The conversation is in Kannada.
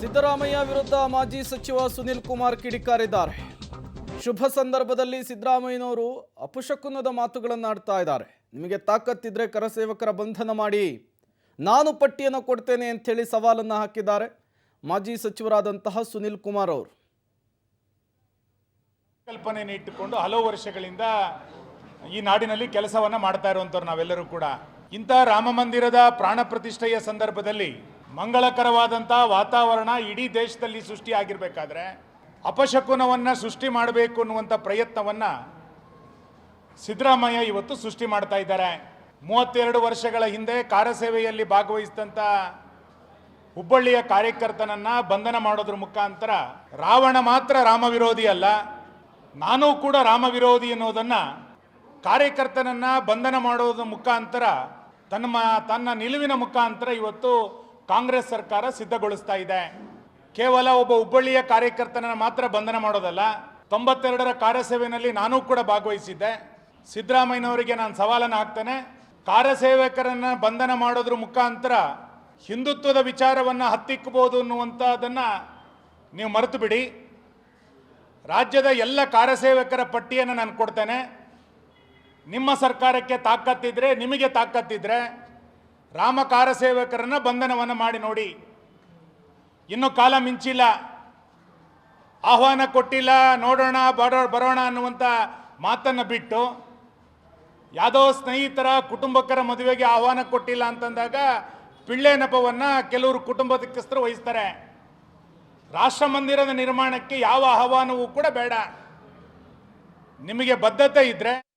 ಸಿದ್ದರಾಮಯ್ಯ ವಿರುದ್ಧ ಮಾಜಿ ಸಚಿವ ಸುನಿಲ್ ಕುಮಾರ್ ಕಿಡಿಕಾರಿದ್ದಾರೆ. ಶುಭ ಸಂದರ್ಭದಲ್ಲಿ ಸಿದ್ದರಾಮಯ್ಯನವರು ಅಪಶಕುನದ ಮಾತುಗಳನ್ನಾಡ್ತಾ ಇದ್ದಾರೆ. ನಿಮಗೆ ತಾಕತ್ತಿದ್ರೆ ಕರಸೇವಕರ ಬಂಧನ ಮಾಡಿ. ನಾನು ಪಟ್ಟಿಯನ್ನು ಕೊಡ್ತೇನೆ ಅಂಥೇಳಿ ಸವಾಲನ್ನು ಹಾಕಿದ್ದಾರೆ ಮಾಜಿ ಸಚಿವರಾದಂತಹ ಸುನಿಲ್ ಕುಮಾರ್ ಅವರು. ಕಲ್ಪನೆಯನ್ನು ಇಟ್ಟುಕೊಂಡು ಹಲವು ವರ್ಷಗಳಿಂದ ಈ ನಾಡಿನಲ್ಲಿ ಕೆಲಸವನ್ನು ಮಾಡ್ತಾ ಇರುವಂಥವ್ರು ನಾವೆಲ್ಲರೂ ಕೂಡ. ಇಂಥ ರಾಮ ಮಂದಿರದ ಪ್ರಾಣ ಪ್ರತಿಷ್ಠೆಯ ಸಂದರ್ಭದಲ್ಲಿ ಮಂಗಳಕರವಾದಂತಹ ವಾತಾವರಣ ಇಡೀ ದೇಶದಲ್ಲಿ ಸೃಷ್ಟಿಯಾಗಿರಬೇಕಾದ್ರೆ ಅಪಶಕುನವನ್ನು ಸೃಷ್ಟಿ ಮಾಡಬೇಕು ಅನ್ನುವಂಥ ಪ್ರಯತ್ನವನ್ನು ಸಿದ್ದರಾಮಯ್ಯ ಇವತ್ತು ಸೃಷ್ಟಿ ಮಾಡ್ತಾ ಇದ್ದಾರೆ. ಮೂವತ್ತೆರಡು ವರ್ಷಗಳ ಹಿಂದೆ ಕಾರ್ಯಸೇವೆಯಲ್ಲಿ ಭಾಗವಹಿಸಿದಂಥ ಹುಬ್ಬಳ್ಳಿಯ ಕಾರ್ಯಕರ್ತನನ್ನು ಬಂಧನ ಮಾಡೋದ್ರ ಮುಖಾಂತರ ರಾವಣ ಮಾತ್ರ ರಾಮ ವಿರೋಧಿ ಅಲ್ಲ, ನಾನು ಕೂಡ ರಾಮ ವಿರೋಧಿ ಅನ್ನೋದನ್ನು ಕಾರ್ಯಕರ್ತನನ್ನು ಬಂಧನ ಮಾಡೋದ್ರ ಮುಖಾಂತರ ತನ್ನ ತನ್ನ ನಿಲುವಿನ ಮುಖಾಂತರ ಇವತ್ತು ಕಾಂಗ್ರೆಸ್ ಸರ್ಕಾರ ಸಿದ್ಧಗೊಳಿಸ್ತಾ ಇದೆ. ಕೇವಲ ಒಬ್ಬ ಹುಬ್ಬಳ್ಳಿಯ ಕಾರ್ಯಕರ್ತನನ್ನು ಮಾತ್ರ ಬಂಧನ ಮಾಡೋದಲ್ಲ, ತೊಂಬತ್ತೆರಡರ ಕಾರ್ಯಸೇವೆಯಲ್ಲಿ ನಾನೂ ಕೂಡ ಭಾಗವಹಿಸಿದ್ದೆ. ಸಿದ್ದರಾಮಯ್ಯನವರಿಗೆ ನಾನು ಸವಾಲನ್ನು ಹಾಕ್ತೇನೆ. ಕಾರ್ಯಸೇವಕರನ್ನ ಬಂಧನ ಮಾಡೋದ್ರ ಮುಖಾಂತರ ಹಿಂದುತ್ವದ ವಿಚಾರವನ್ನು ಹತ್ತಿಕ್ಕಬಹುದು ಅನ್ನುವಂಥದ್ದನ್ನು ನೀವು ಮರೆತು ಬಿಡಿ ರಾಜ್ಯದ ಎಲ್ಲ ಕಾರ್ಯಸೇವಕರ ಪಟ್ಟಿಯನ್ನು ನಾನು ಕೊಡ್ತೇನೆ. ನಿಮ್ಮ ಸರ್ಕಾರಕ್ಕೆ ತಾಕತ್ತಿದ್ರೆ, ನಿಮಗೆ ತಾಕತ್ತಿದ್ರೆ ರಾಮ ಸೇವಕರನ್ನು ಬಂಧನವನ್ನು ಮಾಡಿ ನೋಡಿ. ಇನ್ನು ಕಾಲ ಮಿಂಚಿಲ್ಲ. ಆಹ್ವಾನ ಕೊಟ್ಟಿಲ್ಲ. ನೋಡೋಣ ಬರೋ ಬರೋಣ ಅನ್ನುವಂಥ ಮಾತನ್ನು ಬಿಟ್ಟು ಯಾವುದೋ ಸ್ನೇಹಿತರ ಕುಟುಂಬಕ್ಕರ ಮದುವೆಗೆ ಆಹ್ವಾನ ಕೊಟ್ಟಿಲ್ಲ ಅಂತಂದಾಗ ಪಿಳ್ಳೆ ನೆಪವನ್ನು ಕೆಲವರು ಕುಟುಂಬದಕ್ಕಸ್ತರು ವಹಿಸ್ತಾರೆ. ರಾಷ್ಟ್ರ ಮಂದಿರದ ನಿರ್ಮಾಣಕ್ಕೆ ಯಾವ ಆಹ್ವಾನವೂ ಕೂಡ ಬೇಡ. ನಿಮಗೆ ಬದ್ಧತೆ ಇದ್ರೆ